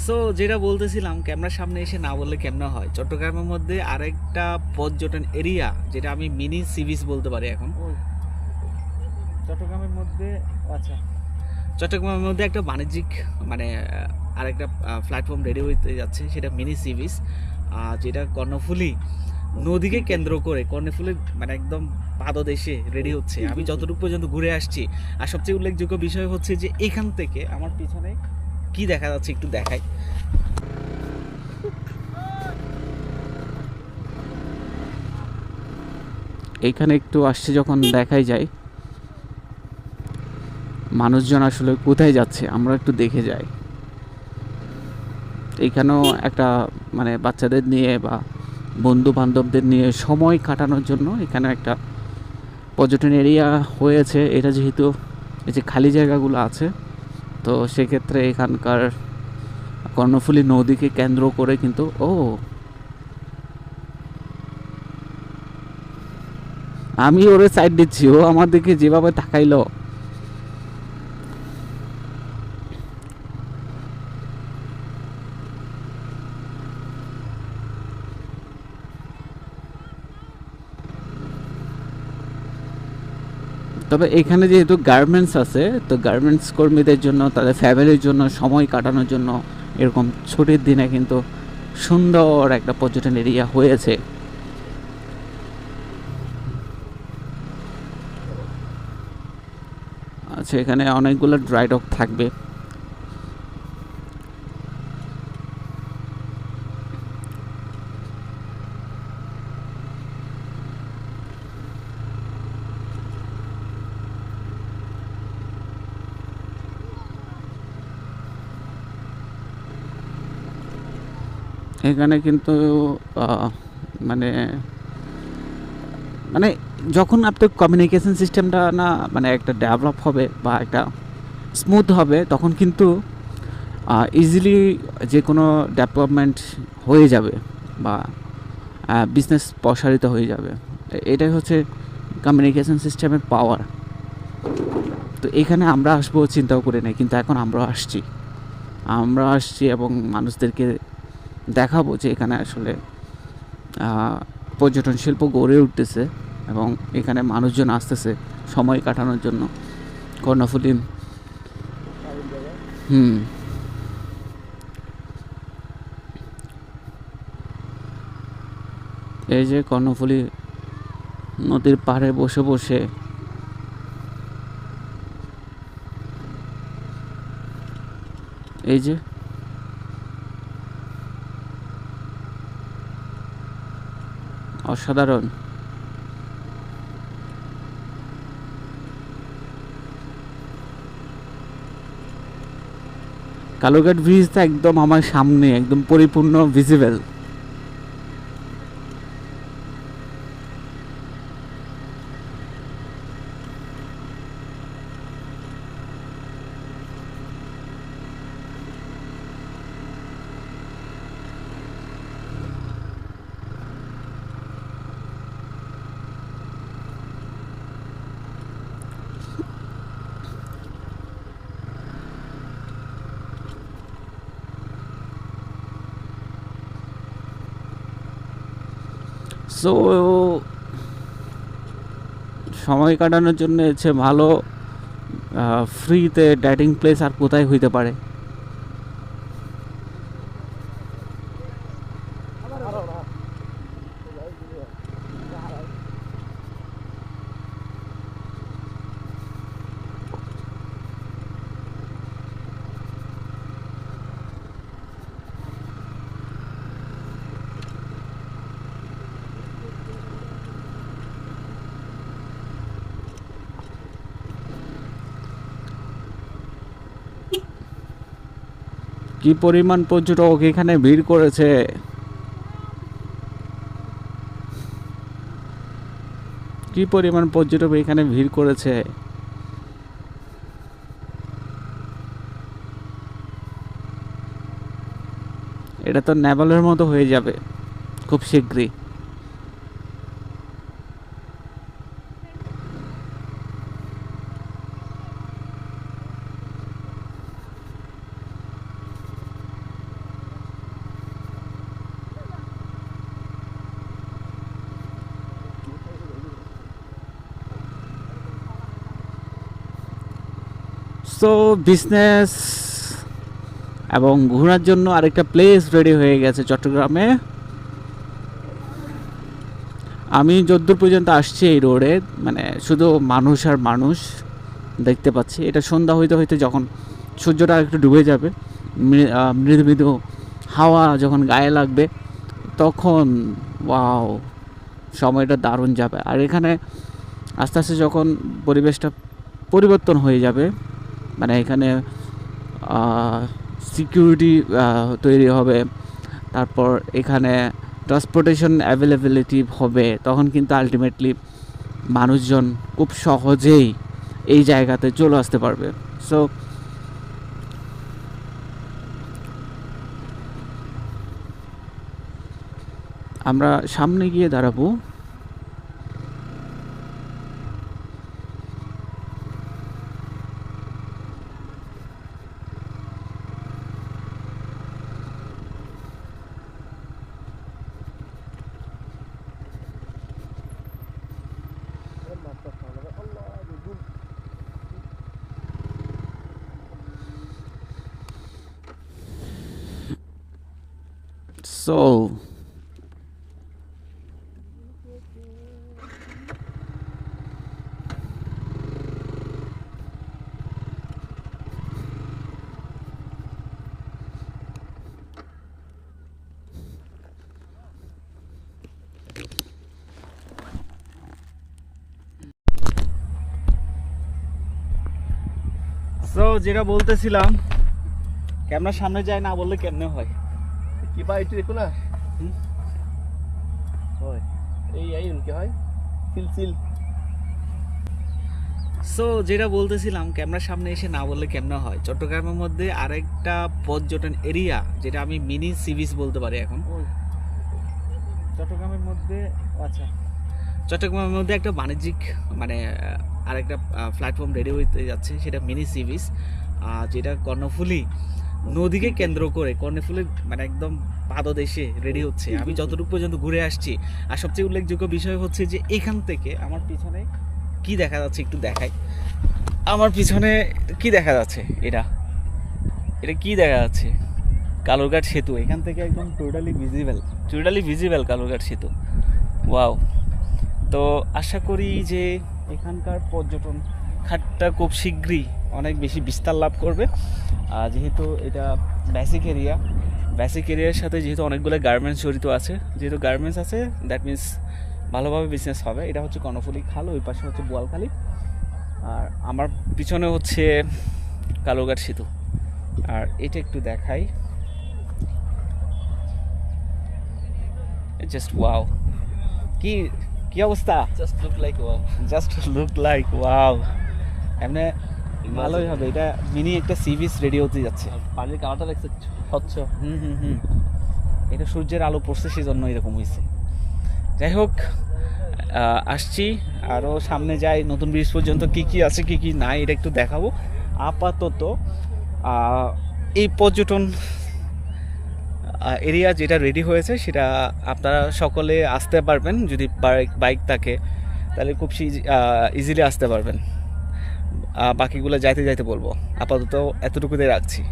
So যেটা বলতেছিলাম ক্যামেরার সামনে এসে না বললে কেমন হয়? চট্টগ্রামের মধ্যে আরেকটা পর্যটন এরিয়া যেটা আমি মিনি সি বিচ বলতে পারি এখন। চট্টগ্রামের মধ্যে আচ্ছা। চট্টগ্রামের মধ্যে একটা বাণিজ্যিক মানে আরেকটা প্ল্যাটফর্ম রেডি হতে যাচ্ছে সেটা মিনি সি বিচ যেটা কর্ণফুলি নদীকে কেন্দ্র করে কর্ণফুলির মানে একদম পাদদেশে রেডি হচ্ছে। আমি যতটুকু পর্যন্ত ঘুরে আসছি আর সবচেয়ে উল্লেখযোগ্য বিষয় হচ্ছে যে এখান থেকে আমার পিছনে কি দেখা যাচ্ছে একটু দেখাই। এইখানে একটু আসছে যখন দেখাই যায়। মানুষজন আসলে কোথায় যাচ্ছে, আমরা একটু দেখে যাই। এইখানেও একটা মানে বাচ্চাদের নিয়ে বা বন্ধু বান্ধবদের নিয়ে সময় কাটানোর জন্য এখানে একটা পর্যটন এরিয়া হয়েছে। এটা যেহেতু এই যে খালি জায়গাগুলো আছে তো সেক্ষেত্রে এখানকার কর্ণফুলী নদীকে কেন্দ্র করে কিন্তু, ও! আমি ওরে সাইড দিচ্ছি, ও আমার দিকে যেভাবে তাকাইলো। তবে এখানে যেহেতু গার্মেন্টস আছে, তো গার্মেন্টস কর্মীদের জন্য, তাদের ফ্যামিলির জন্য, সময় কাটানোর জন্য এরকম ছুটির দিনে কিন্তু সুন্দর একটা পর্যটন এরিয়া হয়েছে। আচ্ছা এখানে অনেকগুলো ড্রাই ডক থাকবে। এখানে কিন্তু মানে মানে যখন আপনার কমিউনিকেশন সিস্টেমটা না মানে একটা ডেভেলপ হবে বা একটা স্মুথ হবে, তখন কিন্তু ইজিলি যে কোনো ডেভেলপমেন্ট হয়ে যাবে বা বিজনেস প্রসারিত হয়ে যাবে। এটাই হচ্ছে কমিউনিকেশন সিস্টেমের পাওয়ার তো এখানে আমরা আসব, চিন্তাও করে নেই, কিন্তু এখন আমরা আসছি। আমরা আসছি এবং মানুষদেরকে দেখাবো যে এখানে আসলে পর্যটন শিল্প গড়ে উঠতেছে এবং এখানে মানুষজন আসতেছে সময় কাটানোর জন্য। কর্ণফুলি। হুম। এই যে কর্ণফুলি নদীর পাড়ে বসে বসে এই যে অসাধারণ। কালুঘাট ব্রিজটা একদম আমার সামনে একদম পরিপূর্ণ ভিজিবল সো সময় কাটানোর জন্য হচ্ছে ভালো ফ্রিতে ডেটিং প্লেস আর কোথায় হইতে পারে? কি পরিমাণ পর্যটক এখানে ভিড় করেছে? কি পরিমাণ পর্যটক এখানে ভিড় করেছে? এটা তো নেভালের মতো হয়ে যাবে, খুব শীঘ্রই। সো বিজনেস এবং ঘোরার জন্য আরেকটা প্লেস রেডি হয়ে গেছে চট্টগ্রামে। আমি যদ্দূর পর্যন্ত আসছি এই রোডে মানে শুধু মানুষ আর মানুষ দেখতে পাচ্ছি। এটা সন্ধ্যা হইতে হইতে যখন সূর্যটা একটু ডুবে যাবে মৃদু মৃদু হাওয়া যখন গায়ে লাগবে, তখন ওয়াও সময়টা দারুণ যাবে। আর এখানে আস্তে আস্তে যখন পরিবেশটা পরিবর্তন হয়ে যাবে মানে এখানে সিকিউরিটি তৈরি হবে। তারপর এখানে ট্রান্সপোর্টেশন অ্যাভেলেবিলিটি হবে। তখন কিন্তু আলটিমেটলি মানুষজন খুব সহজেই এই জায়গাতে চলে আসতে পারবে। সো আমরা সামনে গিয়ে দাঁড়াবো। So, সো যেটা বলতেছিলাম ক্যামেরার সামনে যায় না বললে কেমনে হয়? কি না। হুম? হয়। এই এই কি হয়? সিল সিল সো যেটা বলতেছিলাম ক্যামেরার সামনে এসে না বললে কেমনে হয়? চট্টগ্রামের মধ্যে আরেকটা পর্যটন এরিয়া যেটা আমি মিনি সি বিচ বলতে পারি এখন। চট্টগ্রামের মধ্যে আচ্ছা। চট্টগ্রামের মধ্যে একটা বাণিজ্যিক মানে আরেকটা প্ল্যাটফর্ম রেডি হতে যাচ্ছে সেটা মিনি সি বিচ যেটা কর্ণফুলি নদীকে কেন্দ্র করে কর্ণফুলির মানে একদম পাদদেশে রেডি হচ্ছে। আমি যতটুকু পর্যন্ত ঘুরে আসছি আর সবচেয়ে উল্লেখযোগ্য বিষয় হচ্ছে যে এখান থেকে আমার পিছনে কি দেখা যাচ্ছে একটু দেখাই। আমার পিছনে কি দেখা যাচ্ছে? এটা এটা কি দেখা যাচ্ছে? কালুরঘাট সেতু এখান থেকে একদম totally visible totally visible Kalurghat সেতু। ওয়াও তো আশা করি যে এখানকার পর্যটন খাতটা খুব শীঘ্রই অনেক বেশি বিস্তার লাভ করবে। আর যেহেতু এটা বেসিক এরিয়া বেসিক এরিয়ার সাথে যেহেতু অনেকগুলো গার্মেন্টস জড়িত আছে যেহেতু গার্মেন্টস আছে দ্যাট মিন্স ভালোভাবে বিজনেস হবে। এটা হচ্ছে কর্ণফুলি খাল ওই পাশে হচ্ছে বোয়ালখালি। আর আমার পিছনে হচ্ছে কালুরঘাট সেতু। আর এটা একটু দেখাই। জাস্ট ওয়াও কি কি অবস্থা? Just look like wow just look like wow এমনি ভালোই হবে। এটা মিনি একটা সি বিচ রেডি হতে যাচ্ছে পানির কালারটা দেখছে স্বচ্ছ। হুম হুম হুম। এটা সূর্যের আলো পড়ছে সেজন্য এরকম হয়েছে। যাই হোক আসছি। আরও সামনে যাই। নতুন ব্রিজ পর্যন্ত কি কি আছে কি কি নাই এটা একটু দেখাবো। আপাতত এই পর্যটন এরিয়া যেটা রেডি হয়েছে সেটা আপনারা সকলে আসতে পারবেন। যদি বাইক বাইক থাকে তাহলে খুব ইজিলি আসতে পারবেন। বাকিগুলো যাইতে যাইতে বলব। আপাতত এতটুকুতে রাখছি।